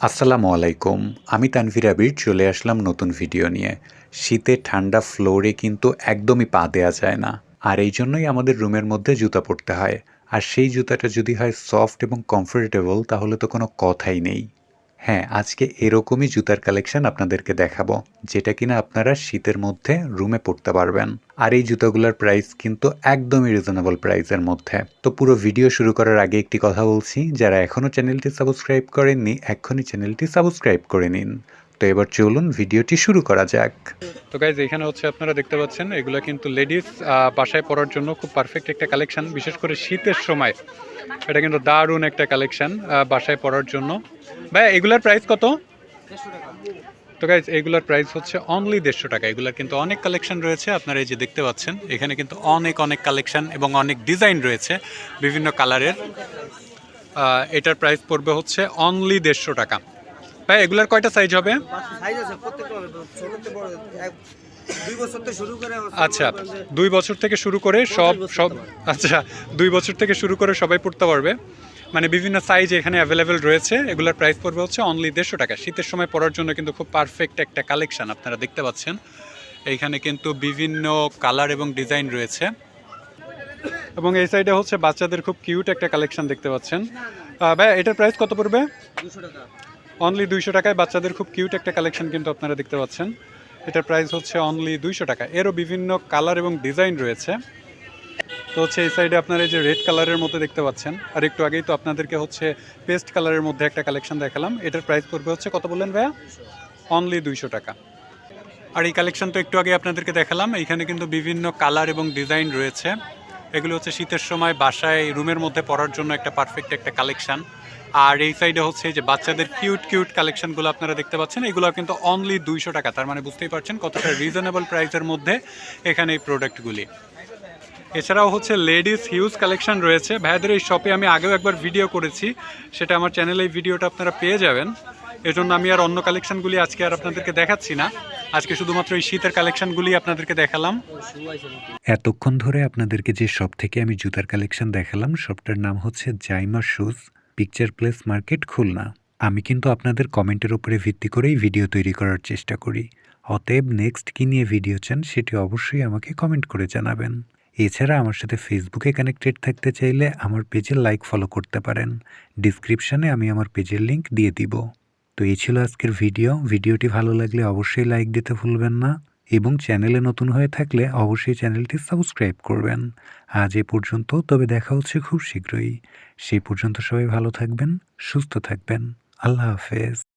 আসসালামু আলাইকুম। আমি তানভীর আবির, চলে আসলাম নতুন ভিডিও নিয়ে। শীতে ঠান্ডা ফ্লোরে কিন্তু একদমই পা দেওয়া যায় না। আর এই জন্যই আমাদের রুমের মধ্যে জুতা পরতে হয়। আর সেই জুতাটা যদি হয় সফট এবং কমফোর্টেবল, তাহলে তো কোনো কথাই নেই। হ্যাঁ আজকে এরকমই জুতার কালেকশন আপনাদেরকে দেখাবো, যেটা কিনা আপনারা শীতের মধ্যে রুমে পড়তে পারবেন। আর এই জুতাগুলোর প্রাইস কিন্তু একদমই রিজনেবল প্রাইসের মধ্যে। তো পুরো ভিডিও শুরু করার আগে একটি কথা বলছি, যারা এখনও চ্যানেলটি সাবস্ক্রাইব করেননি, এক্ষুনি চ্যানেলটি সাবস্ক্রাইব করে নিন। তো এবার চলুন ভিডিওটি শুরু করা যাক। তো গাইজ এখানে হচ্ছে আপনারা দেখতে পাচ্ছেন, এগুলো কিন্তু লেডিস বাসায় পরার জন্য খুব পারফেক্ট একটা কালেকশান বিশেষ করে শীতের সময়। এটা কিন্তু দারুণ একটা কালেকশান বাসায় পরার জন্য। ভাই, এগুলার প্রাইস কত? তো গাইজ এগুলার প্রাইস হচ্ছে অনলি দেড়শো টাকা। এগুলার কিন্তু অনেক কালেকশন রয়েছে, আপনারা এই যে দেখতে পাচ্ছেন। এখানে কিন্তু অনেক অনেক কালেকশন এবং অনেক ডিজাইন রয়েছে বিভিন্ন কালারের এটার প্রাইস পড়বে হচ্ছে অনলি দেড়শো টাকা। ভাই এগুলার কয়টা সাইজ হবে? এক দুই বছর থেকে শুরু করে আচ্ছা দুই বছর থেকে শুরু করে সব সব আচ্ছা দুই বছর থেকে শুরু করে সবাই পড়তে পারবে। মানে বিভিন্ন সাইজ এখানে অ্যাভেলেবেল রয়েছে। এগুলোর প্রাইস পড়বে হচ্ছে অনলি দেড়শো টাকা। শীতের সময় পরার জন্য কিন্তু খুব পারফেক্ট একটা কালেকশন আপনারা দেখতে পাচ্ছেন। এইখানে কিন্তু বিভিন্ন কালার এবং ডিজাইন রয়েছে। এবং এই সাইডে হচ্ছে বাচ্চাদের খুব কিউট একটা কালেকশন দেখতে পাচ্ছেন। ভাই এটার প্রাইস কত পড়বে? দুশো টাকা। অনলি দুইশো টাকায় বাচ্চাদের খুব কিউট একটা কালেকশন কিন্তু আপনারা দেখতে পাচ্ছেন। এটার প্রাইস হচ্ছে অনলি দুইশো টাকা। এরও বিভিন্ন কালার এবং ডিজাইন রয়েছে। তো হচ্ছে এই সাইডে আপনারা এই যে রেড কালারের মধ্যে দেখতে পাচ্ছেন। আর একটু আগেই তো আপনাদেরকে হচ্ছে পেস্ট কালারের মধ্যে একটা কালেকশন দেখালাম। এটার প্রাইস পড়বে হচ্ছে কত বললেন ভাইয়া? অনলি দুইশো টাকা। আর এই কালেকশন তো একটু আগে আপনাদেরকে দেখালাম। এখানে কিন্তু বিভিন্ন কালার এবং ডিজাইন রয়েছে। এগুলো হচ্ছে শীতের সময় বাসায় রুমের মধ্যে পরার জন্য একটা পারফেক্ট একটা কালেকশন আর এই সাইডে হচ্ছে যে বাচ্চাদের কিউট কিউট কালেকশনগুলো আপনারা দেখতে পাচ্ছেন। এগুলো কিন্তু অনলি দুইশো টাকা। তার মানে বুঝতেই পারছেন কতটা রিজনেবল প্রাইসের মধ্যে এখানে এই প্রোডাক্টগুলি এছাড়াও হচ্ছে লেডিস হিউজ কালেকশন রয়েছে। ভাইয়াদের এই শপে আমি আগেও একবার ভিডিও করেছি। সেটা আমার চ্যানেলে এই ভিডিওটা আপনারা পেয়ে যাবেন। এজন্য আমি আর অন্য কালেকশনগুলি আজকে আর আপনাদেরকে দেখাচ্ছি না। আজকে শুধুমাত্র এই শীতের কালেকশনগুলি আপনাদেরকে দেখালাম। এতক্ষণ ধরে আপনাদেরকে যে শপ থেকে আমি জুতার কালেকশন দেখালাম শপটার নাম হচ্ছে Zaima shoes picture place market Khulna. আমি কিন্তু আপনাদের কমেন্টের উপরে ভিত্তি করেই ভিডিও তৈরি করার চেষ্টা করি। অতএব নেক্সট কী নিয়ে ভিডিও চান সেটি অবশ্যই আমাকে কমেন্ট করে জানাবেন। এছাড়া আমার সাথে ফেসবুকে কানেক্টেড থাকতে চাইলে আমার পেজে লাইক ফলো করতে পারেন। ডিসক্রিপশানে আমি আমার পেজের লিংক দিয়ে দিব। তো এই ছিল আজকের ভিডিও ভিডিওটি ভালো লাগলে অবশ্যই লাইক দিতে ভুলবেন না। এবং চ্যানেলে নতুন হয়ে থাকলে অবশ্যই চ্যানেলটি সাবস্ক্রাইব করবেন। আজ এ পর্যন্ত, তবে দেখা হচ্ছে খুব শীঘ্রই। সেই পর্যন্ত সবাই ভালো থাকবেন, সুস্থ থাকবেন। আল্লাহ হাফেজ।